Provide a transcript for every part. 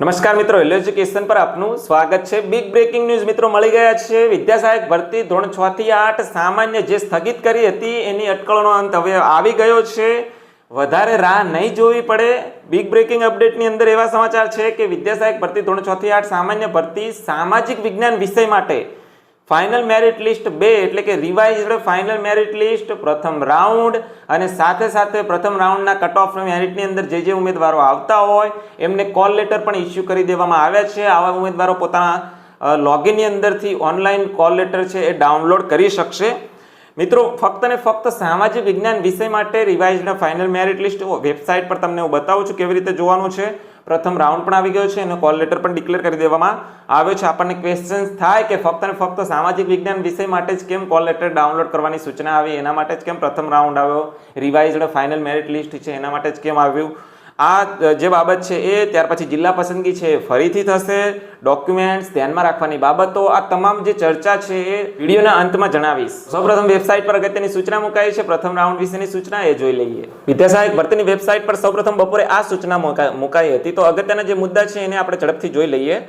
નમસ્કાર મિત્રો hello education પર આપનું સ્વાગત છે. બિગ બ્રેકિંગ ન્યૂઝ મિત્રો મળી ગયા છે. વિદ્યા સહાયક ભરતી ધોરણ છ થી આઠ સામાન્ય જે સ્થગિત કરી હતી, એની અટકળનો અંત હવે આવી ગયો છે. વધારે રાહ નહીં જોવી પડે. બિગ બ્રેકિંગ અપડેટની અંદર એવા સમાચાર છે કે વિદ્યા સહાયક ભરતી ધોરણ છ થી આઠ સામાન્ય ભરતી સામાજિક વિજ્ઞાન વિષય માટે ફાઇનલ મેરિટ લિસ્ટ બે, એટલે કે રિવાઇઝડ ફાઇનલ મેરિટ લિસ્ટ પ્રથમ રાઉન્ડ અને સાથે સાથે પ્રથમ રાઉન્ડના કટ ઓફ મેરિટની અંદર જે જે ઉમેદવારો આવતા હોય, એમને કોલ લેટર પણ ઇસ્યુ કરી દેવામાં આવ્યા છે. આવા ઉમેદવારો પોતાના લોગિનની અંદરથી ઓનલાઈન કોલ લેટર છે એ ડાઉનલોડ કરી શકશે. મિત્રો, ફક્ત ને ફક્ત સામાજિક વિજ્ઞાન વિષય માટે revised final merit list website પર તમને હું બતાવું છું કેવી રીતે જોવાનું છે. પ્રથમ રાઉન્ડ પણ આવી ગયો છે અને કોલ લેટર પણ ડિક્લેર કરી દેવામાં આવ્યો છે. આપણને ક્વેશ્ચન્સ થાય કે ફક્ત ને ફક્ત સામાજિક વિજ્ઞાન વિષય માટે જ કેમ કોલ લેટર ડાઉનલોડ કરવાની સૂચના આવી? એના માટે જ કેમ પ્રથમ રાઉન્ડ આવ્યો? રિવાઇઝડ ફાઇનલ મેરિટ લિસ્ટ છે. એના માટે જ કેમ આવ્યું? આ જે બાબત છે એ ત્યાર પછી જિલ્લા પસંદગી છે ફરીથી થશે. ડોક્યુમેન્ટ્સ ધ્યાનમાં રાખવાની બાબતો, આ તમામ જે ચર્ચા છે એ વિડીયોના અંતમાં જણાવીશ. સૌપ્રથમ વેબસાઇટ પર અગત્યની સૂચના મુકાઈ છે. પ્રથમ રાઉન્ડ વિશેની સૂચના એ જોઈ લઈએ. વિદ્યાસહાયક ભરતીની વેબસાઇટ પર સૌપ્રથમ બપોરે આ સૂચના મુકા- મુકાઈ હતી. તો અગત્યના જે મુદ્દા છે એને આપણે ઝડપથી જોઈ લઈએ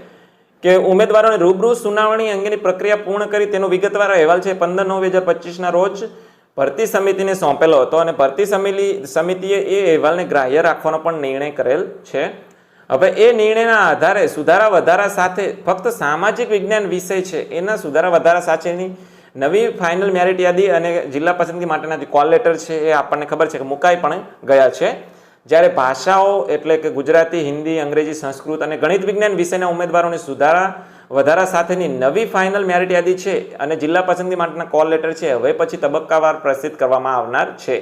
કે ઉમેદવારોને રૂબરૂ સુનાવણી અંગેની પ્રક્રિયા પૂર્ણ કરી તેનો વિગતવાર અહેવાલ છે. પંદર નવ બે હજાર પચીસના રોજ ભરતી સમિતિને સોંપેલો હતો અને ભરતી સમિતિ સમિતિએ એ અહેવાલને ગ્રાહ્ય રાખવાનો પણ નિર્ણય કરેલ છે. હવે એ નિર્ણયના આધારે સુધારા વધારા સાથે ફક્ત સામાજિક વિજ્ઞાન વિષય છે, એના સુધારા વધારા સાથેની નવી ફાઇનલ મેરિટ યાદી અને જિલ્લા પસંદગી માટેના જે કોલ લેટર છે એ આપણને ખબર છે કે મુકાઈ પણ ગયા છે. જ્યારે ભાષાઓ એટલે કે ગુજરાતી, હિન્દી, અંગ્રેજી, સંસ્કૃત અને ગણિત વિજ્ઞાન વિષયના ઉમેદવારોને સુધારા વધારા સાથેની નવી ફાઇનલ મેરિટ યાદી છે અને જિલ્લા પસંદગી માટેના કોલ લેટર છે. હવે પછી તબક્કાવાર પ્રસિદ્ધ કરવામાં આવનાર છે.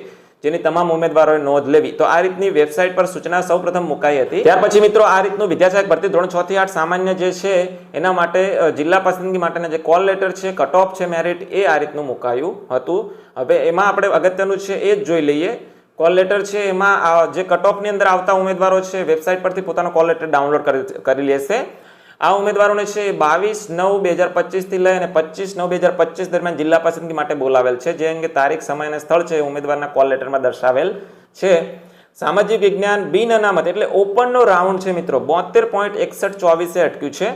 જેની તમામ ઉમેદવારોએ નોંધ લેવી. તો આ રીતની વેબસાઇટ પર સૂચના સૌપ્રથમ મુકાઈ હતી. ત્યાર પછી મિત્રો આ રીતનું વિદ્યાસહાયક ભરતી ધોરણ છ થી આઠ સામાન્ય જે છે, એના માટે જિલ્લા પસંદગી માટેના જે કોલ લેટર છે કટ ઓફ છે મેરિટ એ આ રીતનું મુકાયું હતું. હવે એમાં આપણે અગત્યનું છે એ જ જોઈ લઈએ. કોલ લેટર છે, એમાં જે કટ ઓફની અંદર આવતા ઉમેદવારો છે વેબસાઇટ પરથી પોતાનો કોલ લેટર ડાઉનલોડ કરી લેશે. આ ઉમેદવારોને છે બાવીસ નવ બે હજાર પચીસથી લઈ અને પચીસ નવ બે હજાર પચીસ દરમિયાન જિલ્લા પસંદગી માટે બોલાવેલ છે. જે અંગે તારીખ, સમય અને સ્થળ છે ઉમેદવારના કોલ લેટરમાં દર્શાવેલ છે. સામાજિક વિજ્ઞાન બિન અનામત એટલે ઓપનનો રાઉન્ડ છે મિત્રો. બોતેર પોઈન્ટ એકસઠ ચોવીસે અટક્યું છે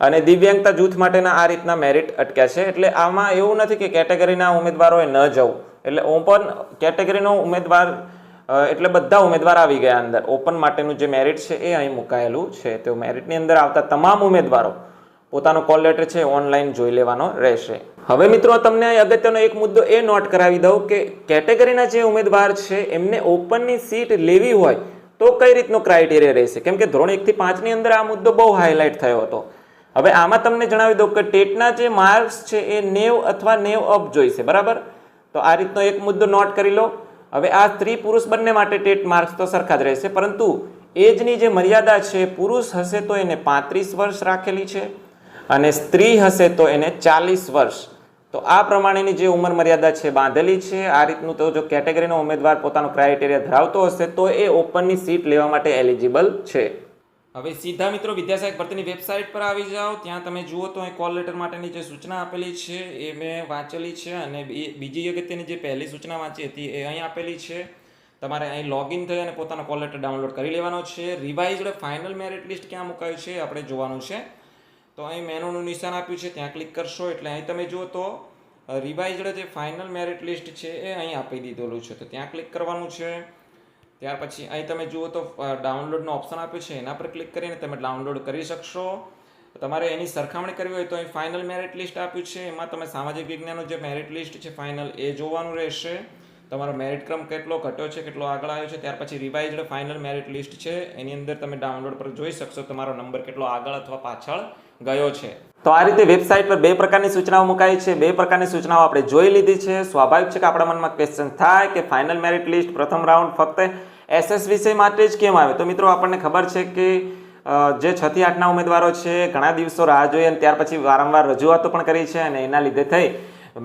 અને દિવ્યાંગતા જૂથ માટેના આ રીતના મેરિટ અટક્યા છે. એટલે આમાં એવું નથી કે કેટેગરીના ઉમેદવારોએ ન જવું. એટલે ઓપન કેટેગરીનો ઉમેદવાર એટલે બધા ઉમેદવાર આવી ગયા અંદર. ઓપન માટેનું જે મેરિટ છે એ અહીં મુકાયેલું છે. તો મેરિટની અંદર આવતા તમામ ઉમેદવારો પોતાનો કોલ લેટર છે ઓનલાઈન જોઈ લેવાનો રહેશે. હવે મિત્રો, તમને અગત્યનો એક મુદ્દો એ નોટ કરાવી દઉં કે કેટેગરીના જે ઉમેદવાર છે, એમને ઓપનની સીટ લેવી હોય તો કઈ રીતનો ક્રાઇટેરિયા રહેશે? કેમ કે ધોરણ એકથી પાંચની અંદર આ મુદ્દો બહુ હાઇલાઇટ થયો હતો. હવે આમાં તમને જણાવી દઉં કે ટેટના જે માર્ક્સ છે એ નેવ અથવા નેવ અપ જોઈશે, બરાબર? તો આ રીતનો એક મુદ્દો નોટ કરી લો. હવે આ સ્ત્રી પુરુષ બંને માટે ટેટ માર્ક્સ તો સરખા જ રહેશે, પરંતુ એજની જે મર્યાદા છે, પુરુષ હશે તો એને પાંત્રીસ વર્ષ રાખેલી છે અને સ્ત્રી હશે તો એને ચાલીસ વર્ષ. તો આ પ્રમાણેની જે ઉંમર મર્યાદા છે બાંધેલી છે, આ રીતનું તો જો કેટેગરીનો ઉમેદવાર પોતાનો ક્રાઇટેરિયા ધરાવતો હશે, તો એ ઓપનની સીટ લેવા માટે એલિજિબલ છે. હવે સીધા મિત્રો વિદ્યાસહાયક ભરતીની વેબસાઇટ પર આવી જાઓ. ત્યાં તમે જુઓ તો અહીં કોલ લેટર માટેની જે સૂચના આપેલી છે એ મેં વાંચેલી છે અને બીજી અગત્યની જે પહેલી સૂચના વાંચી હતી એ અહીં આપેલી છે. તમારે અહીં લોગિન થઈ અને પોતાનો કોલ લેટર ડાઉનલોડ કરી લેવાનો છે. રિવાઇઝડ ફાઇનલ મેરિટ લિસ્ટ ક્યાં મુકાયું છે આપણે જોવાનું છે. તો અહીં મેનુનું નિશાન આપ્યું છે, ત્યાં ક્લિક કરશો એટલે અહીં તમે જુઓ તો રિવાઇઝડ જે ફાઇનલ મેરિટ લિસ્ટ છે એ અહીં આપી દીધેલું છે. તો ત્યાં ક્લિક કરવાનું છે. ત્યાર પછી અહીં તમે જુઓ તો ડાઉનલોડનો ઓપ્શન આપ્યો છે. એના પર ક્લિક કરીને તમે ડાઉનલોડ કરી શકશો. તમારે એની સરખામણી કરવી હોય તો અહીં ફાઇનલ મેરિટ લિસ્ટ આપ્યું છે. એમાં તમે સામાજિક વિજ્ઞાનનું જે મેરિટ લિસ્ટ છે ફાઇનલ એ જોવાનું રહેશે. તમારો મેરિટ ક્રમ કેટલો ઘટ્યો છે, કેટલો આગળ આવ્યો છે, ત્યાર પછી રિવાઇઝડ ફાઇનલ મેરિટ લિસ્ટ છે. એની અંદર તમે ડાઉનલોડ પર જોઈ શકશો તમારો નંબર કેટલો આગળ અથવા પાછળ ગયો છે. તો આ રીતે વેબસાઇટ પર બે પ્રકારની સૂચનાઓ મુકાઈ છે. બે પ્રકારની સૂચનાઓ આપણે જોઈ લીધી છે. સ્વાભાવિક છે કે આપણા મનમાં ક્વેશ્ચન થાય કે ફાઇનલ મેરિટ લિસ્ટ પ્રથમ રાઉન્ડ ફક્ત એસએસ વિષય માટે જ કેમ આવે? તો મિત્રો, આપણને ખબર છે કે જે છ થી આઠના ઉમેદવારો છે, ઘણા દિવસો રાહ જોઈ અને ત્યાર પછી વારંવાર રજૂઆતો પણ કરી છે અને એના લીધે થઈ.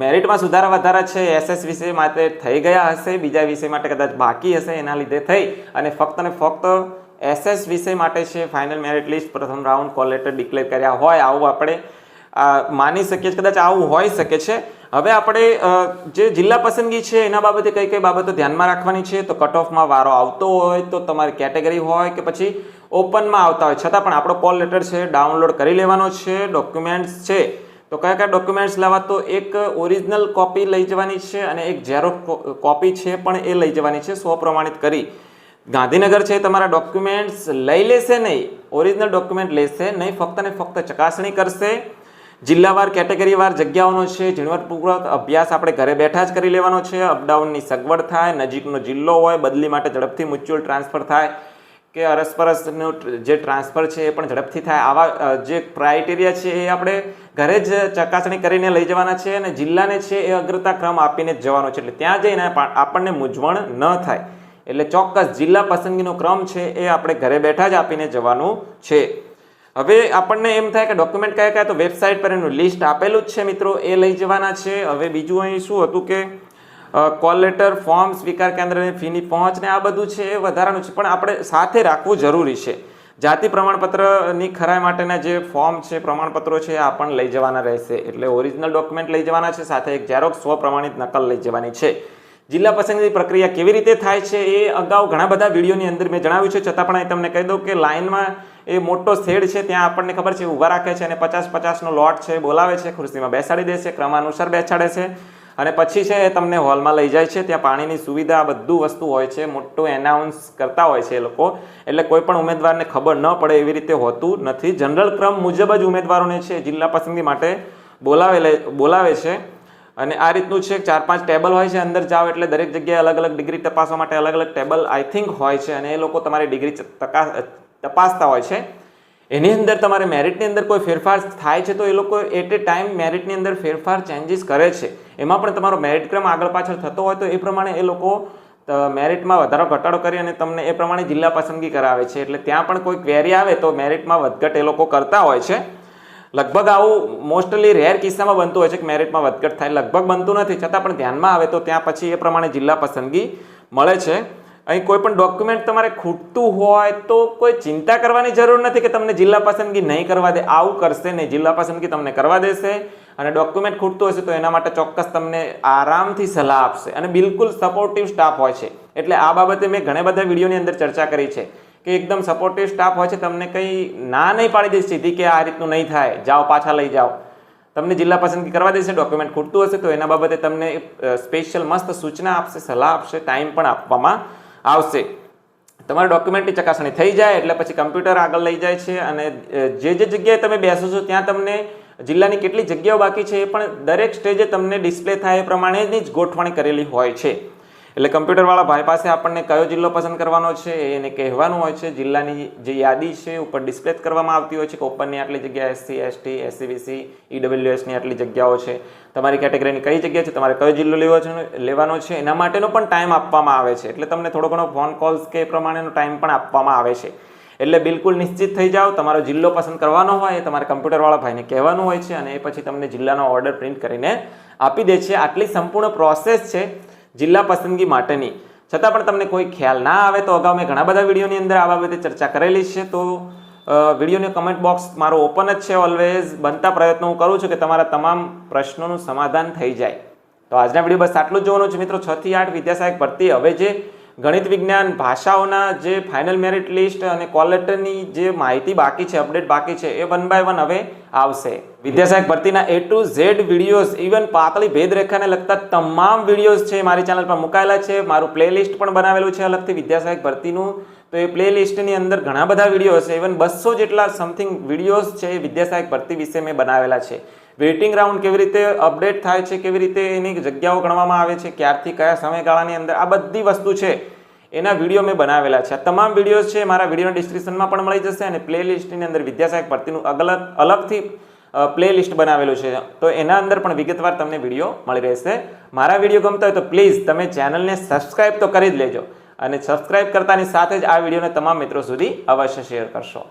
મેરિટમાં સુધારા વધારા છે, એસએસ વિષય માટે થઈ ગયા હશે, બીજા વિષય માટે કદાચ બાકી હશે, એના લીધે થઈ. અને ફક્ત ને ફક્ત એસએસ વિષય માટે છે ફાઇનલ મેરિટ લિસ્ટ પ્રથમ રાઉન્ડ કોલ લેટર ડિક્લેર કર્યા હોય, આવું આપણે માની શકીએ કદાચ આવું હોઈ શકે છે. હવે આપણે જે જિલ્લા પસંદગી છે એના બાબતે કઈ કઈ બાબતો ધ્યાનમાં રાખવાની છે? તો કટ ઓફમાં વારો આવતો હોય તો તમારી કેટેગરી હોય કે પછી ઓપનમાં આવતા હોય. છતાં પણ આપણો કોલ લેટર છે, ડાઉનલોડ કરી લેવાનો છે, ડોક્યુમેન્ટ્સ છે. તો કયા કયા ડોક્યુમેન્ટ્સ લાવવા? તો એક ઓરિજિનલ કોપી લઈ જવાની છે અને એક ઝેરોક્સ કોપી છે પણ એ લઈ જવાની છે સ્વ પ્રમાણિત કરી. ગાંધીનગર છે તમારા ડોક્યુમેન્ટ્સ લઈ લેશે નહીં. ઓરિજિનલ ડોક્યુમેન્ટ લેશે નહીં, ફક્ત ને ફક્ત ચકાસણી કરશે. જિલ્લાવાર કેટેગરીવાર જગ્યાઓનો છે, ઝીણવટપૂર્વક અભ્યાસ આપણે ઘરે બેઠા જ કરી લેવાનો છે. અપડાઉનની સગવડ થાય, નજીકનો જિલ્લો હોય, બદલી માટે ઝડપથી મ્યુચ્યુઅલ ટ્રાન્સફર થાય કે અરસપરસનું જે ટ્રાન્સફર છે એ પણ ઝડપથી થાય. આવા જે ક્રાઇટેરિયા છે એ આપણે ઘરે જ ચકાસણી કરીને લઈ જવાના છે અને જિલ્લાને છે એ અગ્રતા ક્રમ આપીને જ જવાનો છે. એટલે ત્યાં જઈને આપણને મૂંઝવણ ન થાય. એટલે ચોક્કસ જિલ્લા પસંદગીનો ક્રમ છે એ આપણે ઘરે બેઠા જ આપીને જવાનું છે. હવે આપણને એમ થાય કે ડોક્યુમેન્ટ કયા કયા તો વેબસાઇટ પર એનું લિસ્ટ આપેલું જ છે મિત્રો, એ લઈ જવાના છે. હવે બીજું અહીં શું હતું કે કોલ લેટર ફોર્મ સ્વીકાર કેન્દ્રની ફીની પહોંચને આ બધું છે એ વધારાનું છે. પણ આપણે સાથે રાખવું જરૂરી છે. જાતિ પ્રમાણપત્રની ખરાઈ માટેના જે ફોર્મ છે, પ્રમાણપત્રો છે, આ પણ લઈ જવાના રહેશે. એટલે ઓરિજિનલ ડોક્યુમેન્ટ લઈ જવાના છે, સાથે એક ઝેરોક્સ સ્વ પ્રમાણિત નકલ લઈ જવાની છે. જિલ્લા પસંદગી પ્રક્રિયા કેવી રીતે થાય છે એ અગાઉ ઘણા બધા વિડીયોની અંદર મેં જણાવ્યું છે. છતાં પણ અહીં તમને કહી દઉં કે લાઇનમાં એ મોટો શેડ છે, ત્યાં આપણને ખબર છે, ઊભા રાખે છે અને પચાસ પચાસનો લોટ છે બોલાવે છે, ખુરશીમાં બેસાડી દે છે, ક્રમાનુસાર બેસાડે છે. અને પછી છે, એ તમને હોલમાં લઈ જાય છે, ત્યાં પાણીની સુવિધા બધું વસ્તુ હોય છે, મોટું એનાઉન્સ કરતા હોય છે એ લોકો. એટલે કોઈ પણ ઉમેદવારને ખબર ન પડે એવી રીતે હોતું નથી. જનરલ ક્રમ મુજબ જ ઉમેદવારોને છે, જિલ્લા પસંદગી માટે બોલાવે બોલાવે છે. અને આ રીતનું છે ચાર પાંચ ટેબલ હોય છે, અંદર જાઓ એટલે દરેક જગ્યાએ અલગ અલગ ડિગ્રી તપાસવા માટે અલગ અલગ ટેબલ આઈ થિંક હોય છે. અને એ લોકો તમારી ડિગ્રી તપાસતા હોય છે. એની અંદર તમારે મેરિટની અંદર કોઈ ફેરફાર થાય છે તો એ લોકો એટ એ ટાઈમ મેરિટની અંદર ફેરફાર ચેન્જીસ કરે છે. એમાં પણ તમારો મેરિટ ક્રમ આગળ પાછળ થતો હોય તો એ પ્રમાણે એ લોકો મેરિટમાં વધારો ઘટાડો કરી અને તમને એ પ્રમાણે જિલ્લા પસંદગી કરાવે છે. એટલે ત્યાં પણ કોઈ ક્વેરી આવે તો મેરિટમાં વધઘટ એ લોકો કરતા હોય છે. લગભગ આવું મોસ્ટલી રેર કિસ્સામાં બનતું હોય છે કે મેરિટમાં વધઘટ થાય. લગભગ બનતું નથી. છતાં પણ ધ્યાનમાં આવે તો ત્યાં પછી એ પ્રમાણે જિલ્લા પસંદગી મળે છે. અહીં કોઈ પણ ડોક્યુમેન્ટ તમારે ખૂટતું હોય તો કોઈ ચિંતા કરવાની જરૂર નથી કે તમને જિલ્લા પસંદગી નહીં કરવા દે, આવું કરશે નહીં. જિલ્લા પસંદગી તમને કરવા દેશે અને ડોક્યુમેન્ટ ખૂટતું હશે તો એના માટે ચોક્કસ તમને આરામથી સલાહ આપશે અને બિલકુલ સપોર્ટિવ સ્ટાફ હોય છે. એટલે આ બાબતે મેં ઘણા બધા વિડીયોની અંદર ચર્ચા કરી છે કે એકદમ સપોર્ટિવ સ્ટાફ હોય છે, તમને કંઈ ના નહીં પાડી દે સીધી કે આ રીતનું નહીં થાય, જાઓ પાછા લઈ જાઓ. તમને જિલ્લા પસંદગી કરવા દેશે ડોક્યુમેન્ટ ખૂટતું હશે તો એના બાબતે તમને સ્પેશિયલ મસ્ત સૂચના આપશે, સલાહ આપશે ટાઈમ પણ આપવામાં આવશે. તમારા ડોક્યુમેન્ટની ચકાસણી થઈ જાય એટલે પછી કમ્પ્યુટર આગળ લઈ જાય છે અને જે જે જગ્યાએ તમે બેસો છો ત્યાં તમને જિલ્લાની કેટલી જગ્યાઓ બાકી છે એ પણ દરેક સ્ટેજે તમને ડિસ્પ્લે થાય એ પ્રમાણેની જ ગોઠવણી કરેલી હોય છે. એટલે કમ્પ્યુટરવાળા ભાઈ પાસે આપણને કયો જિલ્લો પસંદ કરવાનો છે એને કહેવાનું હોય છે. જિલ્લાની જે યાદી છે ઉપર ડિસ્પ્લે કરવામાં આવતી હોય છે કે ઓપનની આટલી જગ્યા એસસી એસટી એસસીબીસી ઈડબ્લ્યુએસની આટલી જગ્યાઓ છે. તમારી કેટેગરીની કઈ જગ્યા છે? તમારે કયો જિલ્લો લેવો છે લેવાનો છે? એના માટેનો પણ ટાઈમ આપવામાં આવે છે. એટલે તમને થોડો ઘણો ફોન કોલ્સ કે એ પ્રમાણેનો ટાઈમ પણ આપવામાં આવે છે. એટલે બિલકુલ નિશ્ચિત થઈ જાઓ. તમારો જિલ્લો પસંદ કરવાનો હોય એ તમારે કમ્પ્યુટરવાળા ભાઈને કહેવાનું હોય છે અને એ પછી તમને જિલ્લાનો ઓર્ડર પ્રિન્ટ કરીને આપી દે છે. આટલી સંપૂર્ણ પ્રોસેસ છે. જિલ્લા પસંદગી માટેની. છતાં પણ તમને કોઈ ખ્યાલ ના આવે તો અગાઉ મેં ઘણા બધા વિડીયોની અંદર આ બાબતે ચર્ચા કરેલી છે. તો વિડીયોની કમેન્ટ બોક્સ મારો ઓપન જ છે ઓલવેઝ બનતા પ્રયત્નો હું કરું છું કે તમારા તમામ પ્રશ્નોનું સમાધાન થઈ જાય. તો આજના વીડિયો બસ આટલું જ જોવાનું છે. મિત્રો છથી આઠ વિદ્યાસહાયક ભરતી હવે જે ગણિત વિજ્ઞાન ભાષાઓના જે ફાઇનલ મેરિટ લિસ્ટ અને કોલ જે માહિતી બાકી છે અપડેટ બાકી છે, એ વન બાય વન હવે આવશે. વિદ્યાસહાયક ભરતીના A to Z videos even પાતળી ભેદરેખાને લગતા તમામ વિડીયોઝ છે મારી ચેનલ પર મુકાયેલા છે. મારું પ્લેલિસ્ટ પણ બનાવેલું છે અલગથી. વિદ્યાસહાયક ભરતીનું તો એ પ્લેલિસ્ટની અંદર ઘણા બધા વીડિયો હશે ઇવન બસો જેટલા સમથિંગ વિડીયોઝ છે એ વિદ્યાસહાયક ભરતી વિશે મેં બનાવેલા છે. વેઇટિંગ રાઉન્ડ કેવી રીતે અપડેટ થાય છે, કેવી રીતે એની જગ્યાઓ ગણવામાં આવે છે, ક્યારથી કયા સમયગાળાની અંદર આ બધી વસ્તુ છે, એના વીડિયો મેં બનાવેલા છે. આ તમામ વિડીયોઝ છે મારા વિડીયોના ડિસ્ક્રિપ્શનમાં પણ મળી જશે અને પ્લેલિસ્ટની અંદર વિદ્યાસહાયક ભરતીનું અલગ અલગથી પ્લેલિસ્ટ બનાવેલું છે. તો એના અંદર પણ વિગતવાર તમને વીડિયો મળી રહેશે. મારા વીડિયો ગમતા હોય તો પ્લીઝ તમે ચેનલને સબસ્ક્રાઈબ તો કરી જ લેજો અને સબસ્ક્રાઈબ કરતાની સાથે જ આ વિડીયોને તમામ મિત્રો સુધી અવશ્ય શેર કરશો.